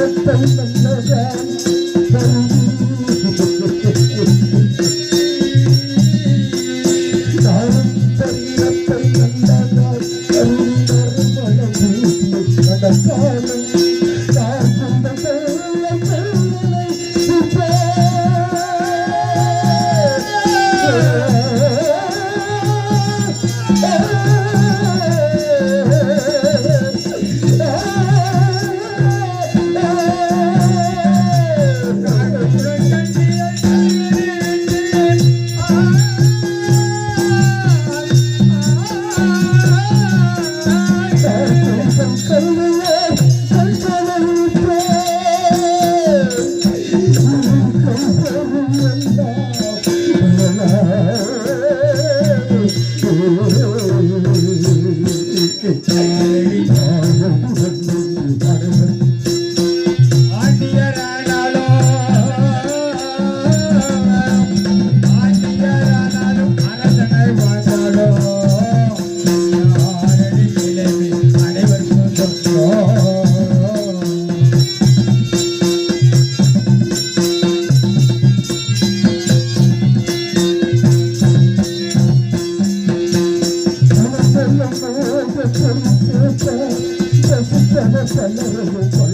حبا من نجاح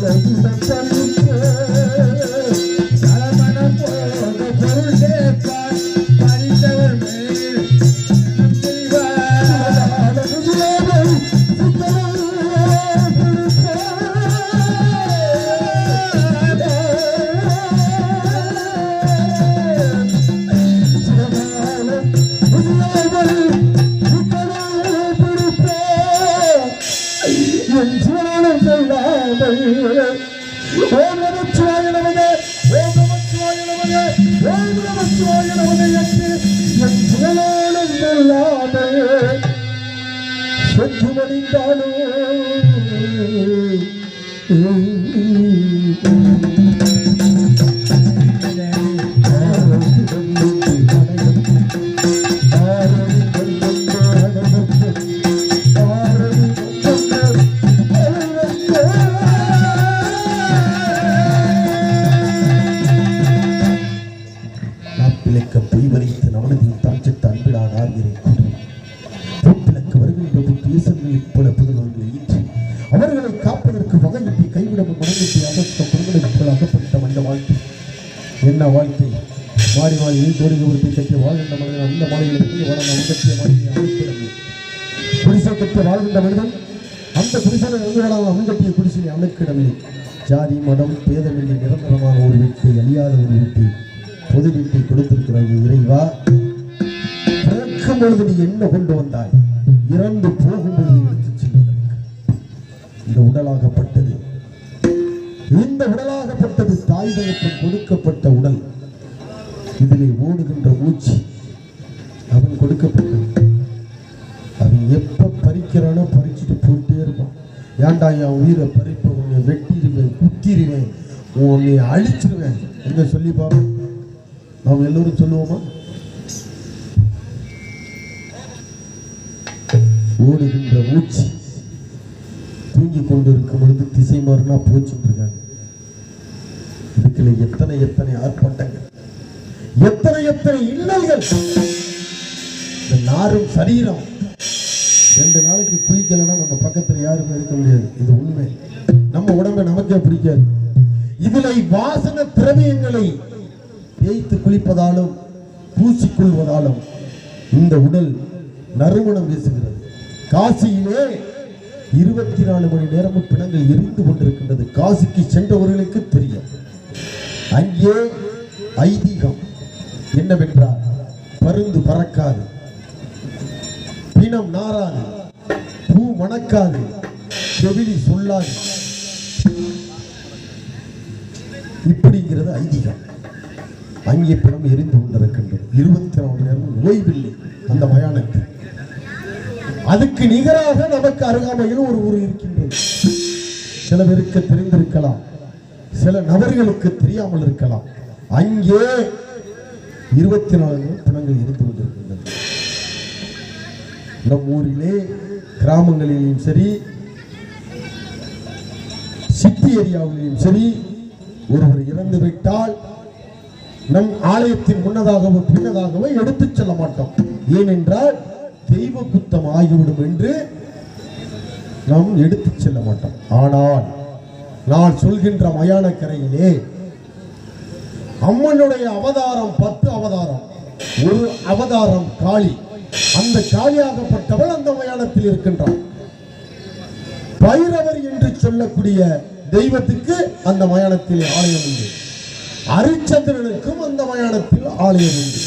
Step, step, step. ஓம் நமச்சிவாய நமக ஓம் நமச்சிவாய நமக ஓம் நமச்சிவாய நமக என்று என் சென்று மடிந்தாலும் குடும்பங்களுக்குள் அந்த வாழ்க்கை. என்ன வாழ்க்கை? மாறி மாறி தோடி உறுப்பை கட்டி வாழ்கின்ற மனிதன் அந்த மாநிலத்தில் வளர்ந்த அங்கத்திய மாறியை அமைப்பிடமே குடிசை கட்டி வாழ்கின்ற மனிதன் அந்த குடிசையில் இருந்து வளர்ந்த குடிசையை அமைக்கிடமே ஜாதி மதம் பேதமின்றி நிரந்தரமான ஒரு வீட்டை அழியாத ஒரு வீட்டை பொது வீட்டை கொடுத்திருக்கிறாய் இறைவா. பிறக்கும் பொழுது நீ என்ன கொண்டு வந்தாய்? இறந்து போகும் பொழுது எடுத்து செல்வதற்கு. இந்த உடலாகப்பட்டது. இந்த உடலாக தாய் கொடுக்கப்பட்ட உடல் இதனை ஓடுகின்ற மூச்சு அவன் கொடுக்கப்பட்டது. அவன் எப்ப பறிக்கிறானோ பறிச்சுட்டு போயிட்டே இருப்பான். ஏன்டா என் உயிரை பறிப்ப உன்னை வெட்டிடுவேன் குத்திடுவேன் உன்னை அழிச்சிருவேன் எங்க சொல்லி பாப்போம் நாம் எல்லோரும் சொல்லுவோமா? ஓடுகின்ற மூச்சு தூங்கி கொண்டு இருக்கும் பொழுது திசை மாறினா போச்சுட்டு இருக்காங்க. இதுக்குள்ள எத்தனை எத்தனை ஆர்ப்பாட்டங்கள் எத்தனை எத்தனை இன்னல்கள் இந்த நாரும் சரீரம். ரெண்டு நாளைக்கு குளிக்கலைன்னா நம்ம பக்கத்துல யாருமே இருக்க முடியாது. இது உண்மை. நம்ம உடம்பை நமக்கே பிடிக்காது. இதில் வாசன திரவியங்களை தேய்த்து குளிப்பதாலும் பூசிக்கொள்வதாலும் இந்த உடல் நறுமணம் வீசுகிறது. காசியிலே இருபத்தி நாலு மணி நேரமும் பிணங்கள் எரிந்து கொண்டிருக்கின்றது. காசிக்கு சென்றவர்களுக்கு தெரியும். அங்கே ஐதீகம் என்னவென்றால் பருந்து பறக்காது பிணம் நாராது பூ மணக்காது செவிலி சொல்லாது. இப்படிங்கிறது ஐதீகம். அங்கே பிணம் எரிந்து கொண்டிருக்கின்றது. இருபத்தி நாலு நேரம் ஓய்வில்லை அந்த மயானத்தில். அதுக்கு நிகராக நமக்கு அருகாமையில் ஒரு ஊர் இருக்கின்றது. சில பேருக்கு தெரிந்திருக்கலாம். சில நபர்களுக்கு தெரியாமல் இருக்கலாம். அங்கே இருபத்தி நாலு பிணங்கள் இருந்து கொண்டிருக்கின்றன. நம் ஊரிலே கிராமங்களிலும் சரி சிட்டி ஏரியாவிலும் சரி ஒருவர் இறந்து விட்டால் நம் ஆலயத்தின் முன்னதாகவோ பின்னதாகவோ எடுத்துச் செல்ல மாட்டோம். ஏனென்றால் தெய்வ குத்தம் ஆகிவிடும் என்று நாம் எடுத்துச் செல்ல மாட்டோம். ஆனால் நான் சொல்கின்ற மயானக்கரையிலே அம்மனுடைய அவதாரம் பத்து அவதாரம். ஒரு அவதாரம் காளி. அந்த காளியாகப்பட்டவள் அந்த மயானத்தில் இருக்கின்றாள். பைரவர் என்று சொல்லக்கூடிய தெய்வத்துக்கு அந்த மயானத்தில் ஆலயம் உண்டு. அரிச்சந்திரனுக்கும் அந்த மயானத்தில் ஆலயம் உண்டு.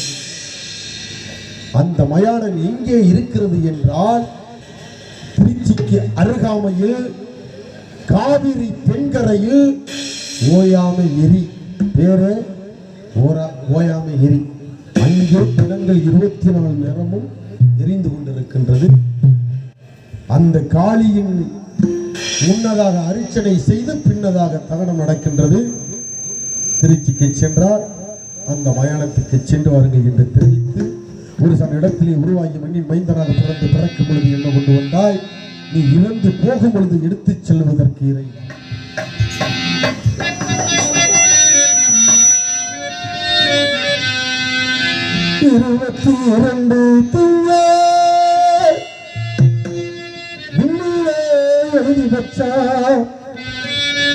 அந்த மயானம் எங்கே இருக்கிறது என்றால் திருச்சிக்கு அருகாமையில் காவிரி தென்கரையில் ஓயாமை எரி பேரு? ஓரா ஓயாமை எரி அங்கே தினங்கள் இருபத்தி நாலு நேரமும் எரிந்து கொண்டிருக்கின்றது. அந்த காளியின் முன்னதாக அரிச்சனை செய்து பின்னதாக தகனம் நடக்கின்றது. திருச்சிக்கு சென்றார். அந்த மயானத்துக்கு சென்று வாருங்கள் என்று தெரிவித்து ஒரு சில இடத்திலே உருவாகி மண்ணின் மைந்தனாக பிறந்து பிறக்கும் பொழுது என்ன கொண்டு வந்தாய்? நீ இறந்து போகும் பொழுது எடுத்துச் செல்வதற்கு இறை. இருபத்தி இரண்டு எழுதி வச்சா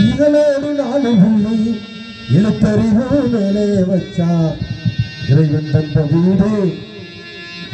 இதனோடு நாலு புள்ளி எழுத்தறிவு மேலே வச்சா. இறைவன் தந்த வீடு